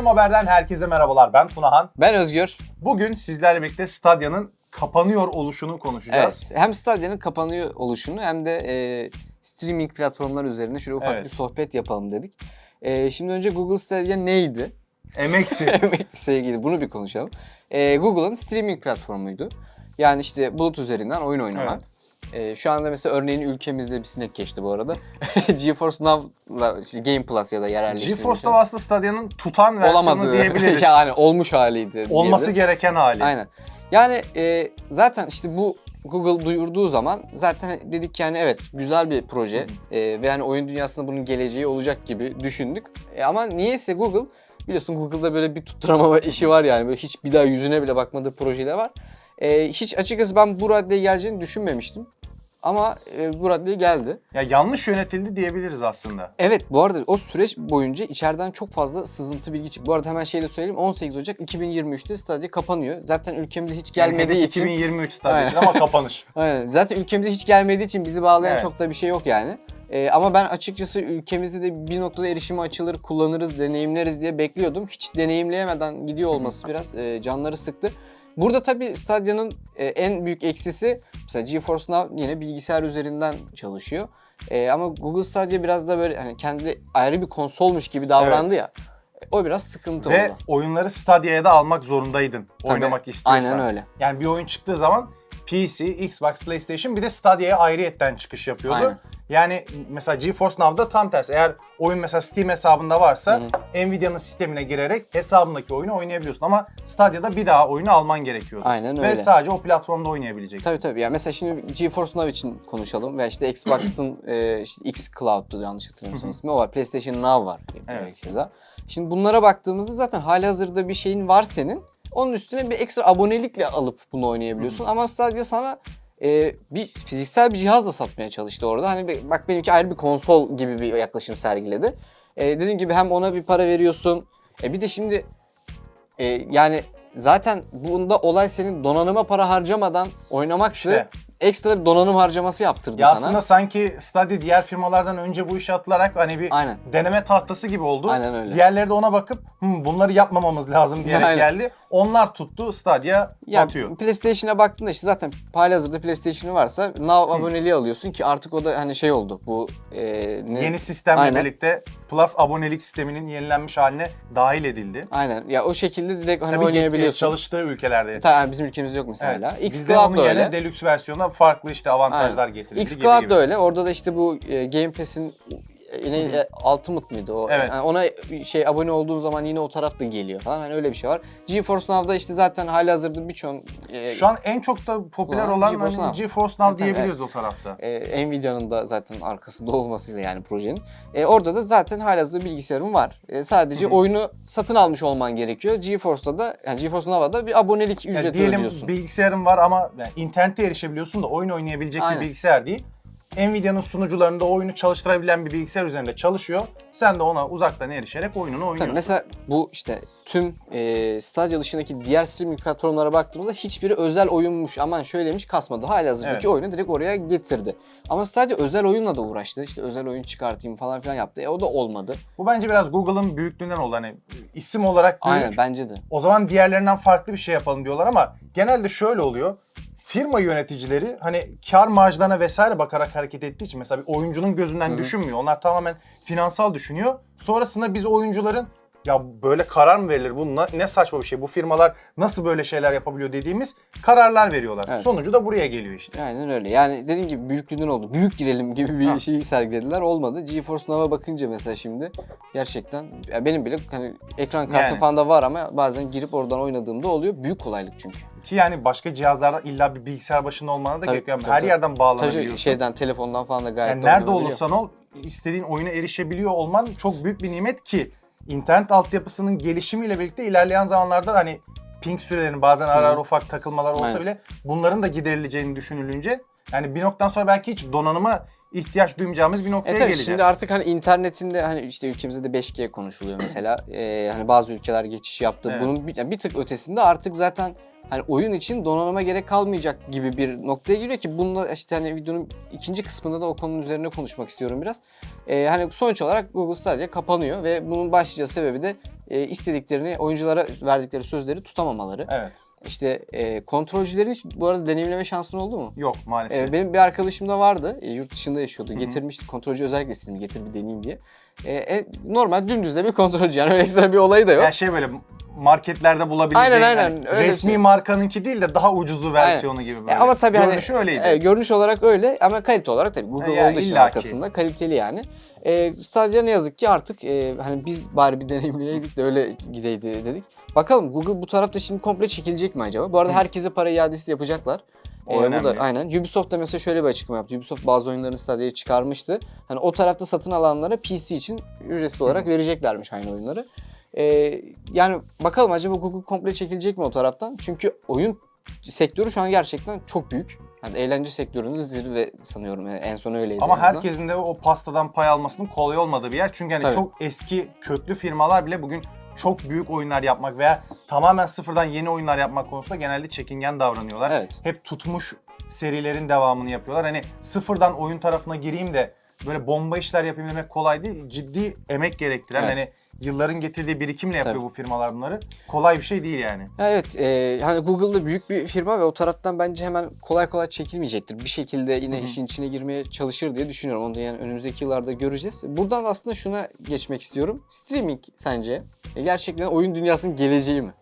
Random Haber'den herkese merhabalar. Ben Tunahan. Ben Özgür. Bugün sizlerle birlikte Stadya'nın kapanıyor oluşunu konuşacağız. Evet, hem Stadia'nın kapanıyor oluşunu hem de e, streaming platformları üzerine şöyle ufak Evet. bir sohbet yapalım dedik. E, şimdi önce Google Stadia neydi? Emekti. Evet sevgili bunu bir konuşalım. E, Google'ın streaming platformuydu. Yani işte bulut üzerinden oyun oynamak. E, şu anda mesela örneğin ülkemizde bir sinek geçti bu arada. GeForce Now'la işte Game Plus ya da yerelleştirilmiş. GeForce Now aslında Stadya'nın tutan versiyonu olamadı. diyebiliriz. yani olmuş haliydi. Olması diyebiliriz. gereken hali. Aynen. Yani e, zaten işte bu Google duyurduğu zaman zaten dedik yani evet güzel bir proje e, ve hani oyun dünyasında bunun geleceği olacak gibi düşündük. E, ama niyeyse Google biliyorsun Google'da böyle bir tutturamama işi var yani böyle hiç bir daha yüzüne bile bakmadığı projeler var. E, hiç açıkçası ben bu raddeye geleceğini düşünmemiştim. Ama e, bu raddeye geldi. Ya yanlış yönetildi diyebiliriz aslında. Evet bu arada o süreç boyunca içeriden çok fazla sızıntı bilgi çıktı. Bu arada hemen şey de söyleyeyim 18 Ocak 2023'te Stadia kapanıyor. Zaten ülkemize hiç gelmediği Yani için 2023 Stadya'dır Aynen. ama kapanış. Aynen. Zaten ülkemize hiç gelmediği için bizi bağlayan Evet. çok da bir şey yok yani. Ee, ama ben açıkçası ülkemizde de bir noktada erişime açılır, kullanırız, deneyimleriz diye bekliyordum. Hiç deneyimleyemeden gidiyor olması biraz e, canları sıktı. Burada tabii Stadia'nın e, en büyük eksisi mesela GeForce Now yine bilgisayar üzerinden çalışıyor. E, ama Google Stadia biraz da böyle hani kendi ayrı bir konsolmuş gibi davrandı ya. O biraz sıkıntı Ve oldu. oyunları Stadia'ya da almak zorundaydın Tabii, oynamak istiyorsan. Aynen öyle. Yani bir oyun çıktığı zaman PC, Xbox, PlayStation bir de Stadia'ya ayrıyetten çıkış yapıyordu. Aynen. Yani mesela GeForce Now'da tam tersi. Eğer oyun mesela Steam hesabında varsa Nvidia'nın sistemine girerek hesabındaki oyunu oynayabiliyorsun. Ama Stadia'da bir daha oyunu alman gerekiyordu. Aynen Ve öyle. sadece o platformda oynayabileceksin. Tabii tabii. Yani mesela şimdi GeForce Now için konuşalım ve işte Xbox'ın e, işte X Cloud'du yanlış hatırlamıyorsam ismi o var. PlayStation Now var. Evet. Şimdi bunlara baktığımızda zaten halihazırda bir şeyin var senin. Onun üstüne bir ekstra abonelikle alıp bunu oynayabiliyorsun. Ama Stadia sana e, bir fiziksel bir cihaz da satmaya çalıştı orada. Hani bir- bak benimki ayrı bir konsol gibi bir yaklaşım sergiledi. E, dediğim gibi hem ona bir para veriyorsun. E, bir de şimdi e, yani zaten bunda olay senin donanıma para harcamadan oynamaktı. İşte. Ekstra bir donanım harcaması yaptırdı Ya sana. aslında sanki Stadia diğer firmalardan önce bu işe atılarak hani bir Aynen. deneme tahtası gibi oldu. Aynen öyle. Diğerleri de ona bakıp "Hmm, bunları yapmamamız lazım diyerek Aynen. geldi. Onlar tuttu Stadia Ya atıyor. PlayStation'a baktığında işte zaten halihazırda PlayStation'ı varsa Now aboneliği alıyorsun ki artık o da hani şey oldu. Bu e, ne? Yeni sistemle Aynen. birlikte Plus abonelik sisteminin yenilenmiş haline dahil edildi. Aynen. Ya o şekilde direkt hani Tabii ki oynayabiliyorsun. çalıştığı ülkelerde. Tabii bizim ülkemizde yok mesela. Evet. Bizde onun da yerine öyle. deluxe versiyonda farklı işte avantajlar Aynen. getirildi X gibi Cloud gibi. da öyle. Orada da işte bu e, Game Pass'in yine e, Ultimate mıydı o? Evet. Yani ona şey abone olduğun zaman yine o taraf da geliyor falan. Yani öyle bir şey var. GeForce Now'da işte zaten halihazırda birçok e, Şu an en çok da popüler Ulan olan GeForce hani Now. GeForce Now Evet, diyebiliriz o tarafta. e, Nvidia'nın da zaten arkasında olmasıyla yani projenin. E, orada da zaten halihazırda bilgisayarım var. E, sadece oyunu satın almış olman gerekiyor. GeForce'da da yani GeForce Now'da bir abonelik Yani ücreti diyelim ödüyorsun. bilgisayarın var ama yani internete erişebiliyorsun da oyun oynayabilecek Aynen. bir bilgisayar değil. Nvidia'nın sunucularında oyunu çalıştırabilen bir bilgisayar üzerinde çalışıyor. Sen de ona uzaktan erişerek oyununu oynuyorsun. Tabii mesela bu işte tüm e, Stadia dışındaki diğer streaming platformlara baktığımızda hiçbiri özel oyunmuş aman şöyleymiş kasmadı. Halihazırdaki Evet. oyunu direkt oraya getirdi. Ama Stadia özel oyunla da uğraştı. İşte özel oyun çıkartayım falan filan yaptı. E, o da olmadı. Bu bence biraz Google'ın büyüklüğünden oldu. Hani isim olarak büyük. Aynen bence de. O zaman diğerlerinden farklı bir şey yapalım diyorlar ama genelde şöyle oluyor. Firma yöneticileri hani kar marjlarına vesaire bakarak hareket ettiği için mesela bir oyuncunun gözünden düşünmüyor. Onlar tamamen finansal düşünüyor. Sonrasında biz oyuncuların ya böyle karar mı verilir? Bu na- ne saçma bir şey. Bu firmalar nasıl böyle şeyler yapabiliyor dediğimiz kararlar veriyorlar. Evet. Sonucu da buraya geliyor işte. Aynen öyle. Yani dediğim gibi büyüklüğünden oldu. Büyük girelim gibi bir Ha. şeyi sergilediler. Olmadı. GeForce Now'a bakınca mesela şimdi gerçekten ya benim bile hani ekran kartı Yani. falan da var ama bazen girip oradan oynadığımda oluyor. Büyük kolaylık çünkü. Ki yani başka cihazlardan illa bir bilgisayar başında olmana da Tabii, gerek yok. tabii, Her tabii. yerden Tabii bağlanabiliyorsun. şeyden telefondan falan da gayet Yani de nerede olursan ol istediğin oyuna erişebiliyor olman çok büyük bir nimet ki internet altyapısının gelişimiyle birlikte ilerleyen zamanlarda hani ping sürelerinin bazen ara ara ufak takılmalar olsa bile bunların da giderileceğini düşünülünce yani bir noktadan sonra belki hiç donanıma ihtiyaç duymayacağımız bir noktaya E tabii geleceğiz. şimdi artık hani internetinde hani işte ülkemizde de 5G konuşuluyor mesela. Ee, hani bazı ülkeler geçiş yaptı. Evet. Bunun bir, yani bir tık ötesinde artık zaten hani oyun için donanıma gerek kalmayacak gibi bir noktaya geliyor ki bunda işte hani videonun ikinci kısmında da o konunun üzerine konuşmak istiyorum biraz. Ee, hani sonuç olarak Google Stadia kapanıyor ve bunun başlıca sebebi de e, istediklerini oyunculara verdikleri sözleri tutamamaları. Evet. İşte e, kontrolcülerin hiç bu arada deneyimleme şansın oldu mu? Yok maalesef. Ee, benim bir arkadaşım da vardı. E, yurt dışında yaşıyordu. Getirmişti. Kontrolcü özellikle istedim getir bir deneyeyim diye. E, e, normal dümdüz de bir kontrolcü yani öyle ekstra bir olayı da yok. Ya şey böyle marketlerde bulabileceğin Aynen, aynen. yani Öyle resmi şey. markanınki değil de daha ucuzu versiyonu gibi böyle. E, ama tabii Görünüşü hani öyleydi. e, görünüş olarak öyle ama kalite olarak tabii Google Ya, olduğu için arkasında kaliteli yani. E, Stadia ne yazık ki artık e, hani biz bari bir deneyimleyeydik de öyle gideydi dedik. Bakalım Google bu tarafta şimdi komple çekilecek mi acaba? Bu arada Hı. herkese para iadesi yapacaklar. O Ee, bu da aynen. Ubisoft da mesela şöyle bir açıklama yaptı. Ubisoft bazı oyunlarını Stadia'ya çıkarmıştı. Hani o tarafta satın alanlara PC için ücretsiz olarak vereceklermiş aynı oyunları. Ee, yani bakalım acaba Google komple çekilecek mi o taraftan? Çünkü oyun sektörü şu an gerçekten çok büyük. Yani eğlence sektörünün zirve sanıyorum. Yani en son öyleydi. Ama herkesin de o pastadan pay almasının kolay olmadığı bir yer. Çünkü hani Tabii. çok eski köklü firmalar bile bugün çok büyük oyunlar yapmak veya tamamen sıfırdan yeni oyunlar yapmak konusunda genelde çekingen davranıyorlar. Evet. Hep tutmuş serilerin devamını yapıyorlar. Hani sıfırdan oyun tarafına gireyim de böyle bomba işler yapayım demek kolay değil. Ciddi emek gerektiren Evet. hani yılların getirdiği birikimle yapıyor Tabii. bu firmalar bunları. Kolay bir şey değil yani. Ya Evet, e, yani Google'da büyük bir firma ve o taraftan bence hemen kolay kolay çekilmeyecektir. Bir şekilde yine Hı hı. işin içine girmeye çalışır diye düşünüyorum. Onu da yani önümüzdeki yıllarda göreceğiz. Buradan aslında şuna geçmek istiyorum. Streaming sence e, gerçekten oyun dünyasının geleceği mi?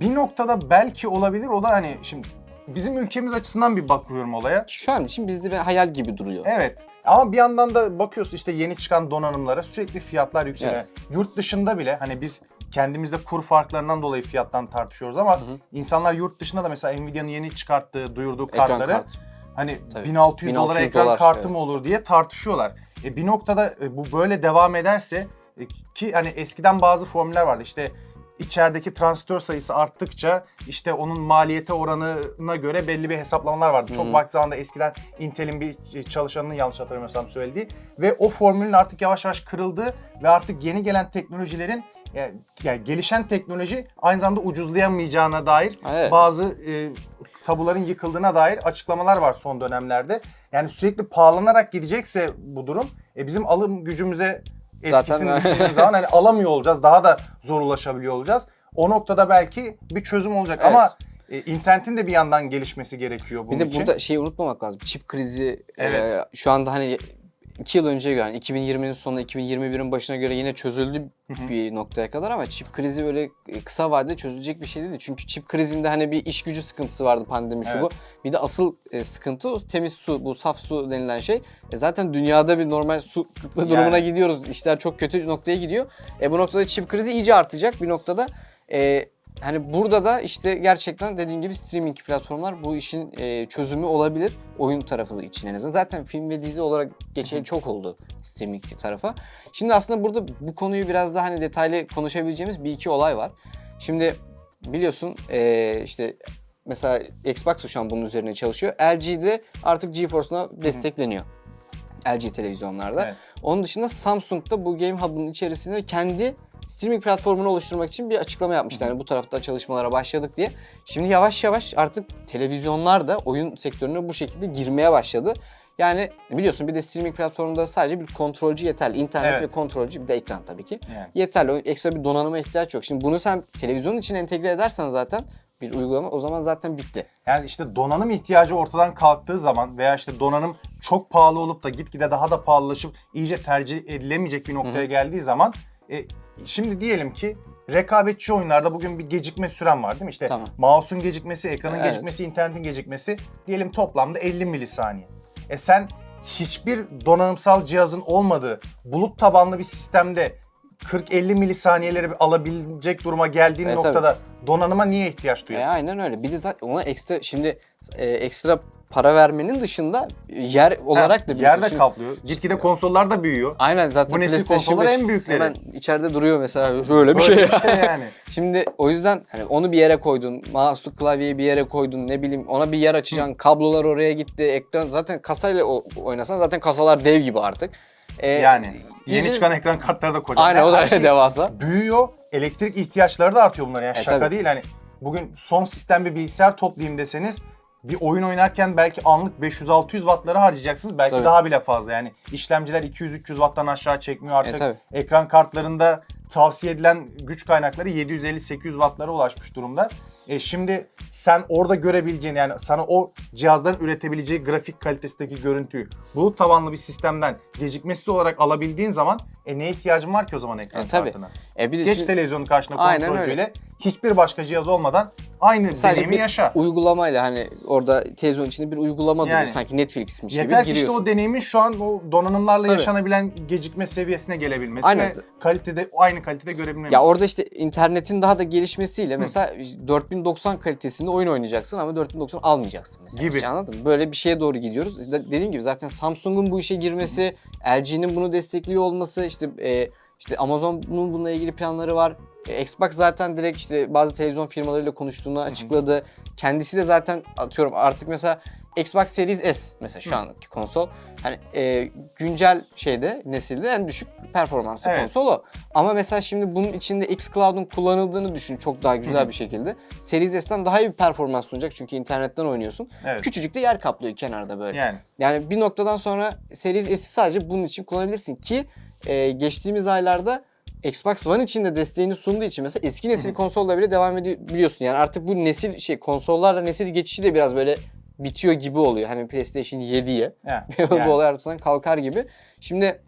Bir noktada belki olabilir. O da hani şimdi bizim ülkemiz açısından bir bakıyorum olaya. Şu an için bizde bir hayal gibi duruyor. Evet. Ama bir yandan da bakıyorsun işte yeni çıkan donanımlara sürekli fiyatlar yükseliyor. Evet. Yurt dışında bile hani biz kendimizde kur farklarından dolayı fiyattan tartışıyoruz ama Hı hı. insanlar yurt dışında da mesela Nvidia'nın yeni çıkarttığı, duyurduğu Ekran kartları kartı. hani Tabii. 1600, dolara 1600 ekran dolar, kartı mı evet. olur diye tartışıyorlar. E bir noktada e, bu böyle devam ederse e, ki hani eskiden bazı formüller vardı işte içerideki transistör sayısı arttıkça işte onun maliyete oranına göre belli bir hesaplamalar vardı. Çok vakti zamanında eskiden Intel'in bir çalışanının yanlış hatırlamıyorsam söylediği ve o formülün artık yavaş yavaş kırıldığı ve artık yeni gelen teknolojilerin yani, yani gelişen teknoloji aynı zamanda ucuzlayamayacağına dair Evet. bazı e, tabuların yıkıldığına dair açıklamalar var son dönemlerde. Yani sürekli pahalanarak gidecekse bu durum e, bizim alım gücümüze etkisini Zaten- düşündüğümüz zaman hani alamıyor olacağız. Daha da zor ulaşabiliyor olacağız. O noktada belki bir çözüm olacak Evet. ama e, internetin de bir yandan gelişmesi gerekiyor bunun Bir de için. burada şeyi unutmamak lazım. Çip krizi Evet. e, şu anda hani 2 yıl önce göre yani 2020'nin sonunda 2021'in başına göre yine çözüldü bir noktaya kadar ama çip krizi öyle kısa vadede çözülecek bir şey değil. Çünkü çip krizinde hani bir iş gücü sıkıntısı vardı pandemi şu Evet. bu. Bir de asıl e, sıkıntı o temiz su, bu saf su denilen şey. E, zaten dünyada bir normal su kıtlığı durumuna Yani. gidiyoruz. İşler çok kötü noktaya gidiyor. E, bu noktada çip krizi iyice artacak bir noktada. E, Hani burada da işte gerçekten dediğim gibi streaming platformlar bu işin e, çözümü olabilir. Oyun tarafı için en azından. Zaten film ve dizi olarak geçeli çok oldu streaming tarafa. Şimdi aslında burada bu konuyu biraz daha hani detaylı konuşabileceğimiz bir iki olay var. Şimdi biliyorsun e, işte mesela Xbox şu an bunun üzerine çalışıyor. LG'de artık GeForce'una destekleniyor. LG televizyonlarda. Evet. Onun dışında Samsung da bu Game Hub'ın içerisinde kendi streaming platformunu oluşturmak için bir açıklama yapmışlar. Yani bu tarafta çalışmalara başladık diye. Şimdi yavaş yavaş artık televizyonlar da oyun sektörüne bu şekilde girmeye başladı. Yani biliyorsun bir de streaming platformunda sadece bir kontrolcü yeterli. İnternet Evet. ve kontrolcü bir de ekran tabii ki. Yani. Yeterli. Ekstra bir donanıma ihtiyaç yok. Şimdi bunu sen televizyonun içine entegre edersen zaten bir uygulama o zaman zaten bitti. Yani işte donanım ihtiyacı ortadan kalktığı zaman veya işte donanım çok pahalı olup da gitgide daha da pahalılaşıp iyice tercih edilemeyecek bir noktaya geldiği zaman e, şimdi diyelim ki rekabetçi oyunlarda bugün bir gecikme süren var değil mi? İşte Tamam. mouse'un gecikmesi, ekranın Evet. gecikmesi, internetin gecikmesi diyelim toplamda 50 milisaniye. E sen hiçbir donanımsal cihazın olmadığı bulut tabanlı bir sistemde 40-50 milisaniyeleri alabilecek duruma geldiğin Evet, noktada donanıma niye ihtiyaç E, duyuyorsun? aynen öyle. Bir de zaten ona ekstra şimdi e, ekstra para vermenin dışında yer olarak da bir yerde Şimdi- kaplıyor. Gitgide konsollar da büyüyor. Aynen zaten Bu nesil PlayStation konsollar 5 en büyükleri. Hemen içeride duruyor mesela şöyle bir şey. Böyle bir şey yani. Şimdi o yüzden hani onu bir yere koydun, mouse'u klavyeyi bir yere koydun, ne bileyim ona bir yer açacaksın, kablolar oraya gitti, ekran zaten kasayla o- oynasan zaten kasalar dev gibi artık. E, Yani yeni iyice- çıkan ekran kartları da kocaman. Aynen o da her şey devasa. büyüyor. Elektrik ihtiyaçları da artıyor bunların. Yani E, şaka tabii. değil hani bugün son sistem bir bilgisayar toplayayım deseniz bir oyun oynarken belki anlık 500-600 wattları harcayacaksınız. Belki Tabii. daha bile fazla yani. işlemciler 200-300 watttan aşağı çekmiyor artık. E, tabii. Ekran kartlarında tavsiye edilen güç kaynakları 750-800 wattlara ulaşmış durumda. E şimdi sen orada görebileceğin yani sana o cihazların üretebileceği grafik kalitesindeki görüntüyü bulut tabanlı bir sistemden gecikmesiz olarak alabildiğin zaman e neye ihtiyacın var ki o zaman ekran E, tabii. kartına? E bir de Geç şimdi televizyonun karşına kontrolcüyle hiçbir başka cihaz olmadan aynı sadece deneyimi bir yaşa. uygulamayla hani orada televizyon içinde bir uygulama duruyor. Yani. Sanki Netflix'miş Yeter gibi ki işte o deneyimin şu an o donanımlarla Tabii. yaşanabilen gecikme seviyesine gelebilmesi Aynen. ve kalitede aynı kalitede görebilmemiz. Ya orada işte internetin daha da gelişmesiyle mesela 4090 kalitesinde oyun oynayacaksın ama 4090 almayacaksın mesela. Gibi. Hiç anladın mı? Böyle bir şeye doğru gidiyoruz. De- Dediğim gibi zaten Samsung'un bu işe girmesi, LG'nin bunu destekliyor olması, işte e, işte Amazon'un bununla ilgili planları var. E, Xbox zaten direkt işte bazı televizyon firmalarıyla konuştuğunu açıkladı. Kendisi de zaten atıyorum artık mesela Xbox Series S mesela şu Hı. anki konsol. Hani e, güncel şeyde nesilde en düşük performanslı Evet. konsol o. Ama mesela şimdi bunun içinde xCloud'un kullanıldığını düşün çok daha güzel Hı bir şekilde. Series S'ten daha iyi bir performans sunacak çünkü internetten oynuyorsun. evet. Küçücük de yer kaplıyor kenarda böyle. Yani Yani bir noktadan sonra Series S'i sadece bunun için kullanabilirsin ki e, geçtiğimiz aylarda Xbox One için de desteğini sunduğu için mesela eski nesil konsolla bile devam edebiliyorsun. Yani artık bu nesil şey konsollarla nesil geçişi de biraz böyle bitiyor gibi oluyor. Hani PlayStation 7'ye yani, bu yani. olay ortadan kalkar gibi. Şimdi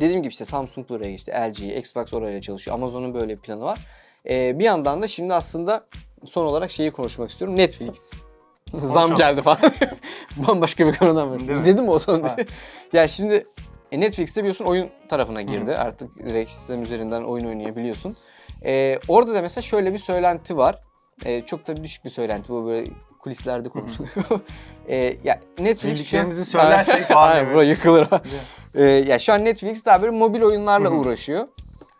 dediğim gibi işte Samsung da oraya geçti, LG, Xbox orayla çalışıyor. Amazon'un böyle bir planı var. Ee, bir yandan da şimdi aslında son olarak şeyi konuşmak istiyorum. Netflix. Zam geldi falan. Bambaşka bir konudan mi? İzledin mi o son dizi? ya şimdi e, Netflix'te biliyorsun oyun tarafına girdi. Artık direkt sistem üzerinden oyun oynayabiliyorsun. Ee, orada da mesela şöyle bir söylenti var. Ee, çok tabii düşük bir söylenti bu böyle kulislerde konuşuluyor. Ee, ya Netflix şu an- Bildiklerimizi söylersek Aynen, bura yıkılır. Ee, ya şu an Netflix daha böyle mobil oyunlarla uğraşıyor.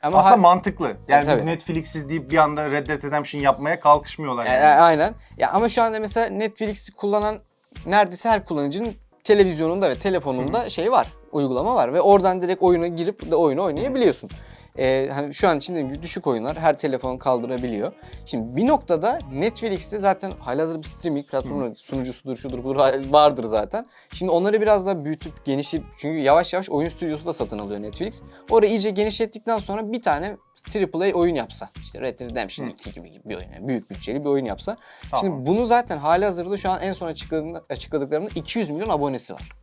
Ama Aslında ha- mantıklı. Yani E, biz. Netflix'iz deyip bir anda Red Dead Redemption yapmaya kalkışmıyorlar. E, Yani. e, aynen. Ya ama şu anda mesela Netflix'i kullanan neredeyse her kullanıcının televizyonunda ve telefonunda şey var, uygulama var ve oradan direkt oyuna girip de oyunu oynayabiliyorsun. Ee, hani şu an için dediğim gibi düşük oyunlar her telefon kaldırabiliyor. Şimdi bir noktada Netflix'te zaten halihazırda bir streaming platformu sunucusudur, şudur budur vardır zaten. Şimdi onları biraz daha büyütüp genişleyip çünkü yavaş yavaş oyun stüdyosu da satın alıyor Netflix. Orayı iyice genişlettikten sonra bir tane AAA oyun yapsa, işte Red Dead Redemption Hı. 2 gibi bir oyun, yani büyük bütçeli bir oyun yapsa. Tamam. Şimdi bunu zaten hali hazırda şu an en son açıkladıklarında 200 milyon abonesi var.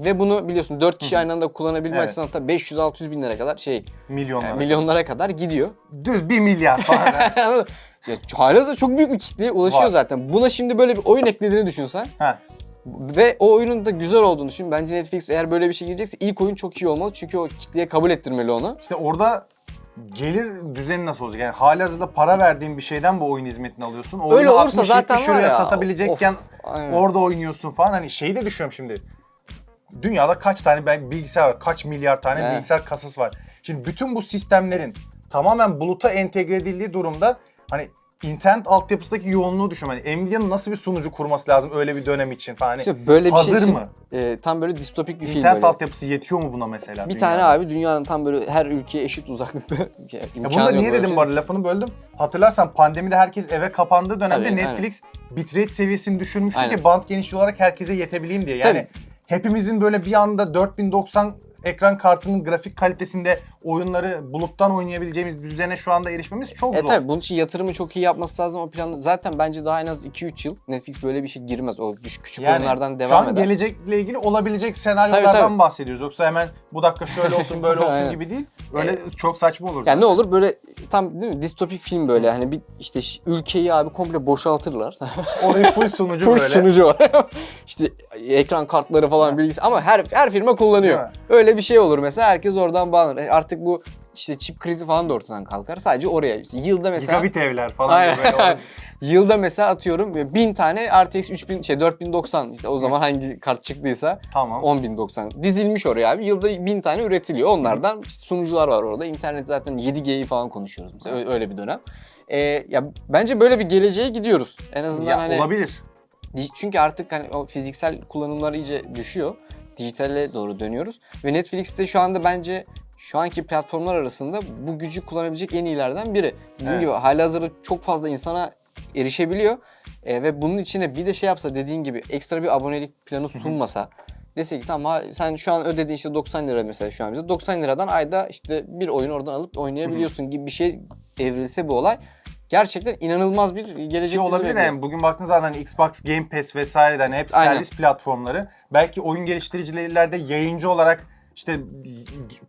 Ve bunu biliyorsun 4 kişi aynı anda kullanabilme Evet. açısından hatta 500-600 bin lira kadar şey Milyonlar. yani milyonlara kadar gidiyor. Düz bir milyar falan. Anladın mı? ya, halihazırda çok büyük bir kitleye ulaşıyor Var. zaten. Buna şimdi böyle bir oyun eklediğini düşünsen ha. ve o oyunun da güzel olduğunu düşün. Bence Netflix eğer böyle bir şey girecekse ilk oyun çok iyi olmalı. Çünkü o kitleye kabul ettirmeli onu. İşte orada gelir düzeni nasıl olacak? Yani halihazırda para verdiğin bir şeyden bu oyun hizmetini alıyorsun. O Öyle oyunu olursa 60-70 zaten var euroya ya, satabilecekken of, aynen. orada oynuyorsun falan. Hani şeyi de düşünüyorum şimdi. Dünyada kaç tane belki bilgisayar var, kaç milyar tane Evet. bilgisayar kasası var. Şimdi bütün bu sistemlerin tamamen buluta entegre edildiği durumda hani internet altyapısındaki yoğunluğu düşün. Hani Nvidia'nın nasıl bir sunucu kurması lazım öyle bir dönem için falan. Hani İşte böyle bir şey hazır için, mı? e, tam böyle distopik bir film İnternet böyle. altyapısı yetiyor mu buna mesela? Bir dünyada? tane abi dünyanın tam böyle her ülkeye eşit uzaklıkta Ya imkanı bunu da yok niye böyle dedim şey. bu arada lafını böldüm. Hatırlarsan pandemide herkes eve kapandığı dönemde Tabii, Netflix bitrate seviyesini düşürmüştü Aynen. ki band genişliği olarak herkese yetebileyim diye. Yani Tabii. Hepimizin böyle bir anda 4090 ekran kartının grafik kalitesinde oyunları buluttan oynayabileceğimiz bir düzene şu anda erişmemiz çok E zor. tabi bunun için yatırımı çok iyi yapması lazım o planı. Zaten bence daha en az 2-3 yıl Netflix böyle bir şey girmez. O küçük oyunlardan şu devam an eder. gelecekle ilgili olabilecek senaryolardan Tabii, tabii. bahsediyoruz. Yoksa hemen bu dakika şöyle olsun böyle olsun gibi değil. Öyle çok saçma olur. Yani ne olur böyle tam değil mi distopik film böyle hani bir işte ülkeyi abi komple boşaltırlar. Orayı full sunucu Full böyle. sunucu var. işte ekran kartları falan bilgisi ama her her firma kullanıyor. Öyle bir şey olur mesela herkes oradan bağlanır. E Artık bu işte çip krizi falan da ortadan kalkar. Sadece oraya işte yılda mesela Gigabit evler falan Aynen. böyle orası. Yılda mesela atıyorum 1000 tane RTX 3000 şey 4090 işte o zaman hangi kart çıktıysa Tamam. 10090 dizilmiş oraya abi. Yılda 1000 tane üretiliyor. Onlardan işte sunucular var orada. İnternet zaten 7G'yi falan konuşuyoruz mesela öyle bir dönem. Ee, ya bence böyle bir geleceğe gidiyoruz. En azından Ya, hani olabilir. Çünkü artık hani o fiziksel kullanımlar iyice düşüyor. Dijitale doğru dönüyoruz. Ve Netflix'te şu anda bence şu anki platformlar arasında bu gücü kullanabilecek en iyilerden biri. Dediğim Evet. gibi halihazırda çok fazla insana erişebiliyor. E, ve bunun içine bir de şey yapsa dediğin gibi ekstra bir abonelik planı sunmasa dese ki tamam sen şu an ödediğin işte 90 lira mesela şu an bize 90 liradan ayda işte bir oyun oradan alıp oynayabiliyorsun gibi bir şey evrilse bu olay gerçekten inanılmaz bir gelecek Şey olabilir bekliyor. yani bugün baktığınız zaman hani Xbox Game Pass vesaire de hani hep Aynen. servis platformları. Belki oyun geliştiricilerde yayıncı olarak işte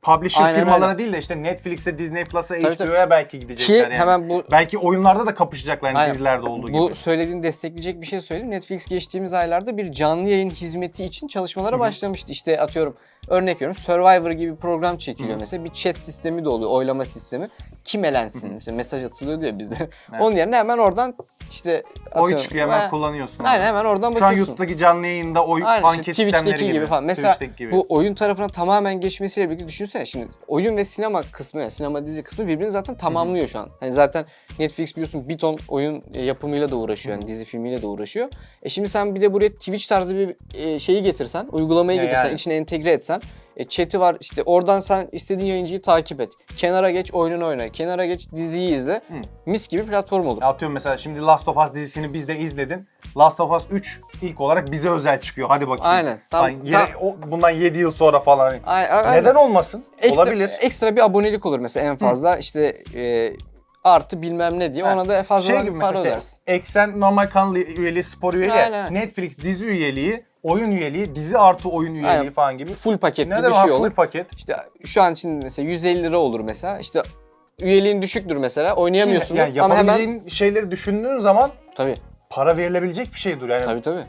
publisher Aynen firmalara öyle. değil de işte Netflix'e, Disney Plus'a. HBO'ya belki Ki gidecekler yani. hemen bu Belki oyunlarda da kapışacaklar yani Aynen. dizilerde olduğu Bu gibi. söylediğin destekleyecek bir şey söyleyeyim. Netflix geçtiğimiz aylarda bir canlı yayın hizmeti için çalışmalara başlamıştı. İşte atıyorum örnek veriyorum Survivor gibi bir program çekiliyor mesela. Bir chat sistemi de oluyor, oylama sistemi. Kim elensin? Mesela mesaj atılıyordu ya bizde. Onun yerine hemen oradan işte Oy atıyorum. çıkıyor hemen Ha, kullanıyorsun. Aynen abi. hemen oradan Şu an bakıyorsun. YouTube'daki canlı yayında oy Aynen işte anket sistemleri Twitch'teki gibi. gibi falan. Mesela gibi. bu oyun tarafına tamamen geçmesiyle birlikte düşünsene şimdi oyun ve sinema kısmı, yani sinema dizi kısmı birbirini zaten tamamlıyor şu an. Hani zaten Netflix biliyorsun bir ton oyun e, yapımıyla da uğraşıyor, yani dizi filmiyle de uğraşıyor. E şimdi sen bir de buraya Twitch tarzı bir e, şeyi getirsen, uygulamayı Ya getirsen, yani. içine entegre etsen, e, chat'i var işte oradan sen istediğin yayıncıyı takip et. Kenara geç oyununu oyna, kenara geç diziyi izle. Mis gibi platform olur. Atıyorum mesela şimdi Last of Us dizisini biz de izledin. Last of Us 3 ilk olarak bize özel çıkıyor. Hadi bakayım. Aynen, tam- Lan yine o- bundan 7 yıl sonra falan. Ay- ay- aynen. Neden olmasın? Ekstra, Olabilir. Ekstra bir abonelik olur mesela en fazla işte e, artı bilmem ne diye ona da fazla şey gibi para mesela işte ödersin. Eksen normal kanal üyeliği, spor üyeliği, Aynen. Netflix dizi üyeliği, oyun üyeliği, dizi artı oyun üyeliği Aynen. falan gibi. Full paketli Neden bir şey full olur. paket? İşte şu an şimdi mesela 150 lira olur mesela. İşte üyeliğin düşüktür mesela. Oynayamıyorsun Yani ama hemen yapabileceğin şeyleri düşündüğün zaman tabii para verilebilecek bir şey dur. Yani tabii tabii.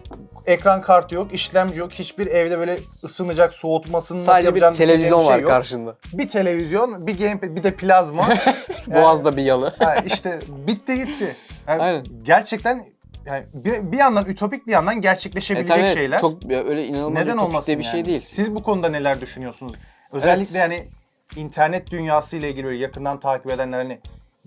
ekran kartı yok, işlemci yok, hiçbir evde böyle ısınacak, soğutmasını nasıl Sadece bir yapacağını televizyon var şey yok. karşında. Bir televizyon, bir gamepad, bir de plazma. Boğazda bir yalı. ha, işte bitti gitti. Yani Aynen. Gerçekten yani bir, bir yandan ütopik bir yandan E, gerçekleşebilecek tabii şeyler. çok ya öyle inanılmaz Neden ütopik olmasın de bir şey yani? değil. Siz bu konuda neler düşünüyorsunuz? Özellikle yani internet dünyası ile ilgili böyle yakından takip edenler hani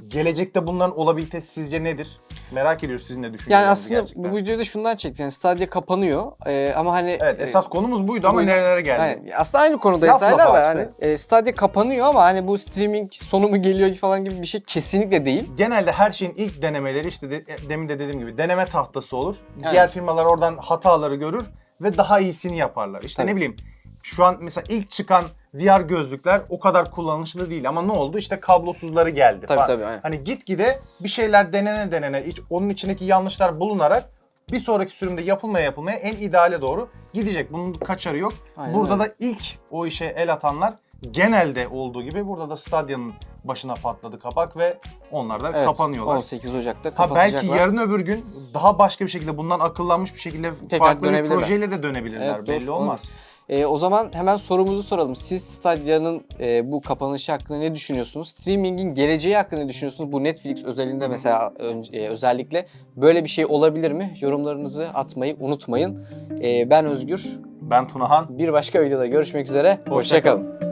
gelecekte bunların olabilitesi sizce nedir? Merak ediyoruz sizin ne düşüncelerinizi Yani aslında gerçekten. bu videoda şundan çektik. Yani Stadia kapanıyor Ee, ama hani Evet e, esas konumuz buydu ama buydu. nerelere geldi? Aynen. Aslında aynı konudayız Laf hala da açtı. hani e, Stadia kapanıyor ama hani bu streaming sonu mu geliyor falan gibi bir şey kesinlikle değil. Genelde her şeyin ilk denemeleri işte de- demin de dediğim gibi deneme tahtası olur. Aynen. Diğer firmalar oradan hataları görür ve daha iyisini yaparlar. İşte Tabii. ne bileyim şu an mesela ilk çıkan VR gözlükler o kadar kullanışlı değil ama ne oldu? İşte kablosuzları geldi Tabii, falan. tabii, aynen. Hani gitgide bir şeyler denene denene hiç onun içindeki yanlışlar bulunarak bir sonraki sürümde yapılmaya yapılmaya en ideale doğru gidecek. Bunun kaçarı yok. Aynen burada öyle. da ilk o işe el atanlar genelde olduğu gibi burada da Stadia'nın başına patladı kapak ve onlar da Evet, kapanıyorlar. 18 Ocak'ta Ha kapatacaklar. belki yarın öbür gün daha başka bir şekilde bundan akıllanmış bir şekilde Tekrar farklı bir projeyle de dönebilirler. Evet, Belli doğru, olmaz. Ee, o zaman hemen sorumuzu soralım. Siz Stadia'nın e, bu kapanışı hakkında ne düşünüyorsunuz? Streaming'in geleceği hakkında ne düşünüyorsunuz? Bu Netflix özelinde mesela e, özellikle böyle bir şey olabilir mi? Yorumlarınızı atmayı unutmayın. Ee, ben Özgür. Ben Tunahan. Bir başka videoda görüşmek üzere. Hoşça kalın. Hoşçakalın.